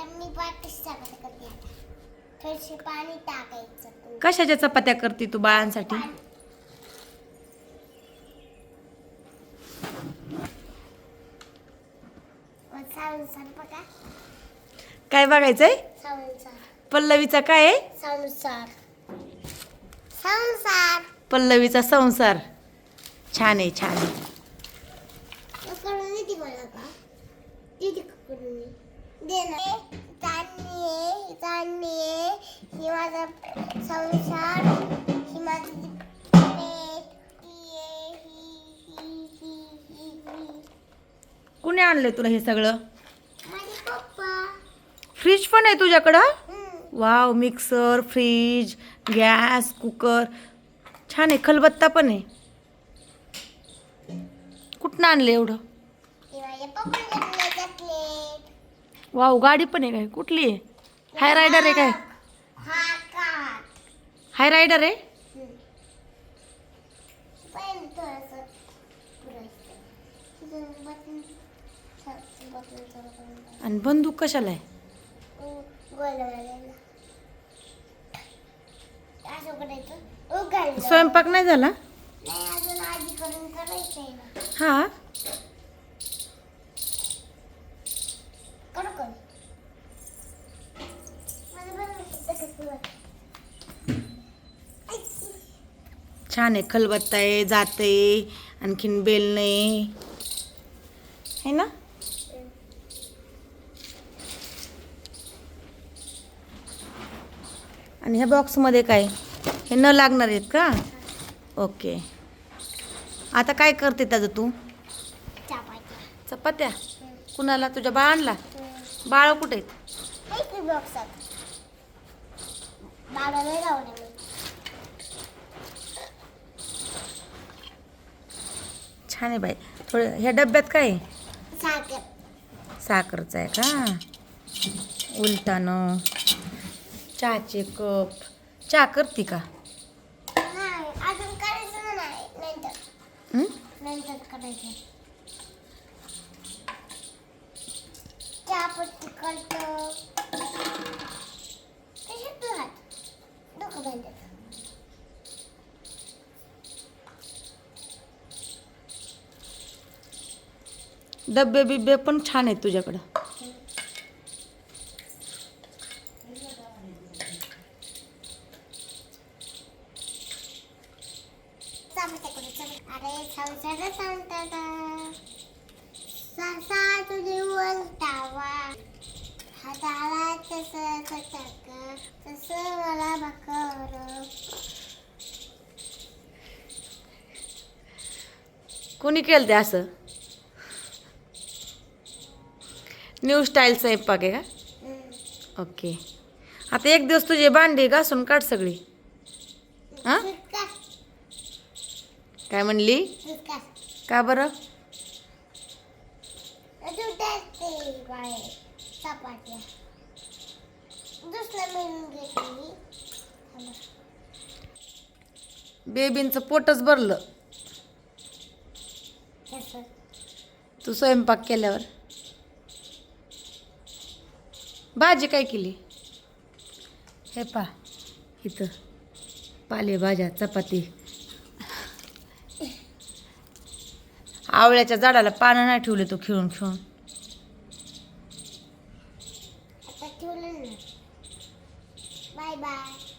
आता मी पाठच चपाती करते आता. थोडीशी पाणी टाकायचं कशाच्या चपात्या करते तू बाळांसाठी? बघा काय बघायचंय? पल्लवीचा काय आहे? संसार संसार पल्लवीचा संसार छान आहे छान आहे. करून देते मला का? देते का करून? मी? दे ना चांदणी आहे चांदणी आहे ही माझा संसार ही माझी कुणी आणलंय तुला हे सगळं? फ्रीज पण आहे तुझ्याकडं. Wow mixer fridge gas cooker छान आहे खलबत्ता पण आहे. कुठनं आणलं एवढं? वाव गाडी पण आहे काय? कुठली आहे? हाय रायडर आहे काय? हाय रायडर आहे. आणि बंदूक कशाला आहे? स्वयंपाक नाही झाला? हा? छान आहे खलबत्ता आहे जाते आणखीन बेल नाही. है ना? आणि ह्या बॉक्समध्ये काय? हे न लागणार आहेत का? ओके. आता काय करते त्याचं तू? चपात्या. चपात्या? कुणाला? तुझ्या बाळांना बाळ कुठे छान आहे बाई. थोडं ह्या डब्यात काय साखरचं आहे का? उलटानं चहाचे कप. चहा करते का? नाही अजून करायचं नाही. नंतर? नंतर करायचं. चहापत्ती करतो कशात हात? डोकं बांधत डब्बे बिब्बे पण छान आहेत तुझ्याकडं. अरे संसार सांगता कोणी केलं ते असं? न्यू स्टाईल स्वयंपाक आहे का? ओके आता एक दिवस तुझे भांडी घासून काढ सगळी. हां? काय म्हणली? का बरं? बेबींचं पोटच भरलं. तू स्वयंपाक केल्यावर. भाजी काय केली? हे पा इथं पालेभाज्या चपाती. आवळ्याच्या झाडाला पानं नाही ठेवले तो खेळून खेळून. Bye bye.